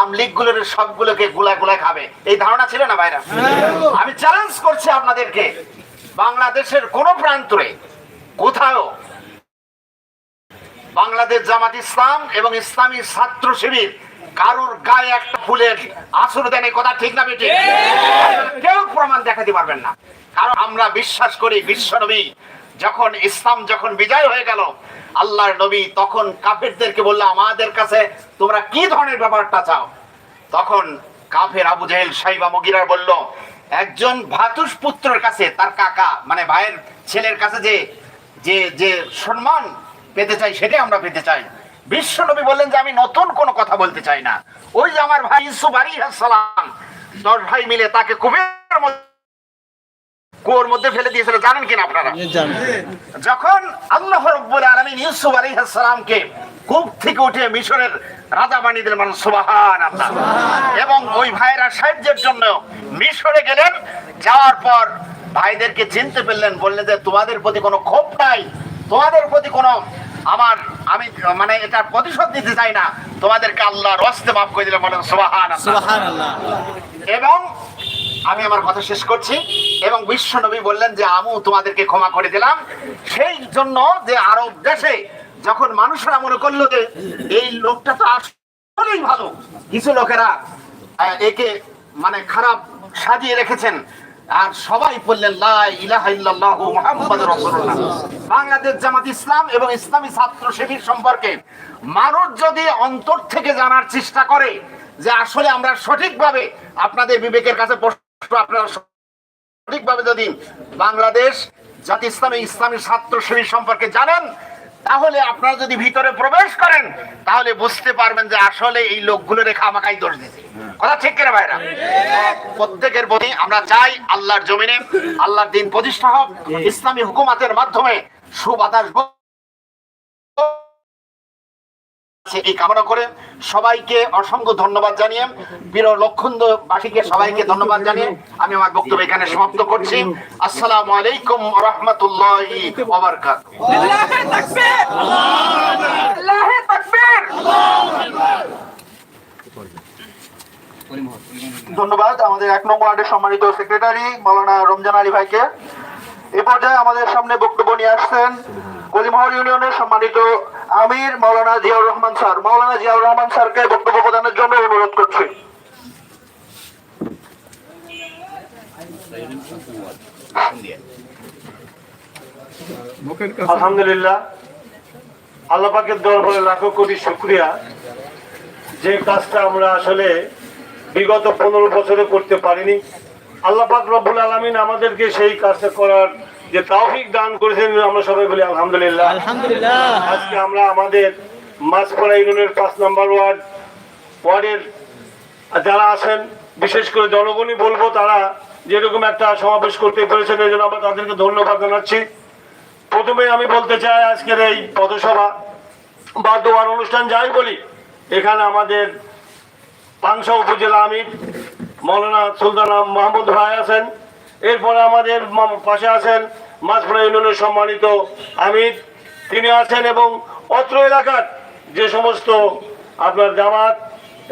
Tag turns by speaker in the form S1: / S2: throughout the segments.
S1: আমলিগগুলোর সবগুলোকে গুলা গুলা খাবে। এই ধারণা ছিল না ভাইরা? আমি চ্যালেঞ্জ করছি আপনাদেরকে। বাংলাদেশের কোন প্রান্তরে কোথাও বাংলাদেশ জামাত ইসলাম এবং ইসলামী ছাত্র শিবির কারুর গায়ে একটা ফুলের আসর দেন কথা ঠিক না বেটি কেউ প্রমাণ দেখাতে পারবেন না। কারণ আমরা বিশ্বাস করি বিশ্ব নবী যখন ইসলাম যখন বিজয় হয়ে গেল, আল্লাহর নবী তখন কাফেরদেরকে বলল, আমাদের কাছে তোমরা কি ধরনের ব্যাপারটা চাও? তখন কাফের আবু জাহেল, সাইবা মগিরার বলল, একজন ভাতুষ পুত্রের কাছে তার কাকা মানে ভাইয়ের ছেলের কাছে যে যে যে সম্মান পেতে চাই, সেটাই আমরা পেতে চাই। বিশ্ব নবী বললেন যে, আমি নতুন কোনো কথা বলতে চাই না। ওই যে আমার ভাই ইসুফ আলী সালাম, দশ ভাই মিলে তাকে কুবের মধ্যে কুয়োর মধ্যে ফেলে দিয়েছিল জানেন কিনা আপনারা? যখন আল্লাহ রব্বুল আলামিন ইউসুফ আলাইহিস সালামকে কূপ থেকে উঠে মিশরের রাজা বানিয়ে দিলেন মানে সুবহান আল্লাহ এবং ওই ভাইরা সাহায্যের জন্য মিশরে গেলেন যাওয়ার পর ভাইদেরকে চিনতে পারলেন বললেন যে তোমাদের প্রতি কোনো ক্ষোভ নাই তোমাদের প্রতি কোনো আমার আমি মানে এটা প্রতিশোধ দিতে চাই না তোমাদেরকে আল্লাহ রস্তে মাফ করে দিলেন বলেন সুবহান এবং আমি আমার কথা শেষ করছি এবং বিশ্ব নবী বললেন যে, আমু, তোমাদেরকে ক্ষমা করে দিলাম। সেই জন্য যে আরব দেশে যখন মানুষরা মনে করল যে, এই লোকটা তো আসলেই ভালো। কিছু লোকেরা একে মানে খারাপ সাজিয়ে রেখেছেন। আর সবাই বললেন বাংলাদেশ জামাত ইসলাম এবং ইসলামী ছাত্র শিবির সম্পর্কে মানুষ যদি অন্তর থেকে জানার চেষ্টা করে যে, আসলে আমরা সঠিকভাবে আপনাদের বিবেকের কাছে আপনারা সঠিকভাবে যদি বাংলাদেশ জাতি ইসলামী ইসলামী ছাত্র সম্পর্কে জানেন, তাহলে আপনারা যদি ভিতরে প্রবেশ করেন, তাহলে বুঝতে পারবেন যে আসলে এই লোকগুলো রেখা আমাকাই দোষ দিতে কথা ঠিক কিনা ভাইরা? প্রত্যেকের প্রতি আমরা চাই আল্লাহর জমিনে আল্লাহর দিন প্রতিষ্ঠা হোক, ইসলামী হুকুমাতের মাধ্যমে সুবাতাস এই কামনা করে সবাইকে অসংখ্য ধন্যবাদ জানিয়ে বীর লক্ষণবাসীকে সবাইকে ধন্যবাদ জানিয়ে আমি আমার বক্তব্য এখানে সমাপ্ত করছি। আসসালামু আলাইকুম রহমতুল্লাহি
S2: ধন্যবাদ আমাদের এক নম্বর ওয়ার্ডের সম্মানিত সেক্রেটারি মাওলানা রমজান আলী ভাইকে। এ পর্যায়ে আমাদের সামনে বক্তব্য নিয়ে আসছেন কলিমহর ইউনিয়নের সম্মানিত আমির মাওলানা জিয়াউর রহমান স্যার। মাওলানা জিয়াউর রহমান স্যারকে বক্তব্য প্রদানের জন্য অনুরোধ করছি।
S3: আলহামদুলিল্লাহ আল্লাহ পাকের দরবারে লাখো কোটি শুক্রিয়া। যে কাজটা আমরা আসলে বিগত পনেরো বছরে করতে পারিনি আল্লাহ পাক রব্বুল আলমিন আমাদেরকে সেই কাজটা করার যে তাওফিক দান করেছেন আমরা সবাই বলি আলহামদুলিল্লাহ।
S4: আলহামদুলিল্লাহ।
S3: আজকে আমরা আমাদের মাছপাড়া ইউনিয়নের পাঁচ নম্বর ওয়ার্ড ওয়ার্ডের যারা আছেন বিশেষ করে জনগণই বলব তারা যেরকম একটা সমাবেশ করতে পেরেছেন এই জন্য আমরা তাদেরকে ধন্যবাদ জানাচ্ছি। প্রথমে আমি বলতে চাই আজকের এই পথসভা বা দোয়ার অনুষ্ঠান যাই বলি এখানে আমাদের পাংশা উপজেলা আমির মৌলানা সুলতানা মাহমুদ ভাই আছেন। এরপরে আমাদের পাশে আছেন মাছপাড়া ইউনিয়নের সম্মানিত আমির। তিনি আছেন এবং অত্র এলাকার যে সমস্ত আপনার জামাত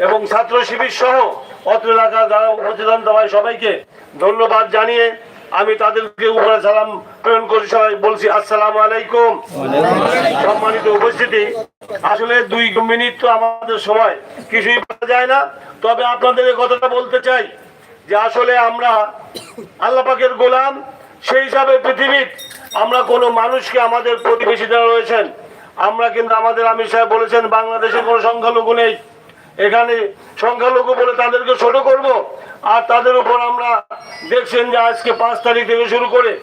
S3: এবং ছাত্র শিবির সহ অত্র এলাকার যারা উপস্থিত হন সবাই সবাইকে ধন্যবাদ জানিয়ে আমি তাদেরকে উপরে সালাম প্রেরণ করি সবাই বলছি আসসালামু আলাইকুম। সম্মানিত উপস্থিতি। আসলে দুই মিনিট তো আমাদের সময় কিছুই পাওয়া যায় না, তবে আপনাদের কথাটা বলতে চাই। যে আসলে আমরা আল্লাহ পাকের গোলাম, সেই হিসাবে পৃথিবীর আমরা কোনো মানুষকে আমাদের প্রতিবেশী যারা রয়েছেন, আমরা কিন্তু আমাদের আমির সাহেব বলেছেন, বাংলাদেশে কোনো সংখ্যালঘু নেই। এখানে সংখ্যালঘু বলে তাদেরকে ছোট করব, আর তাদের উপর আমরা দেখছেন যে আজকে পাঁচ তারিখ থেকে শুরু করে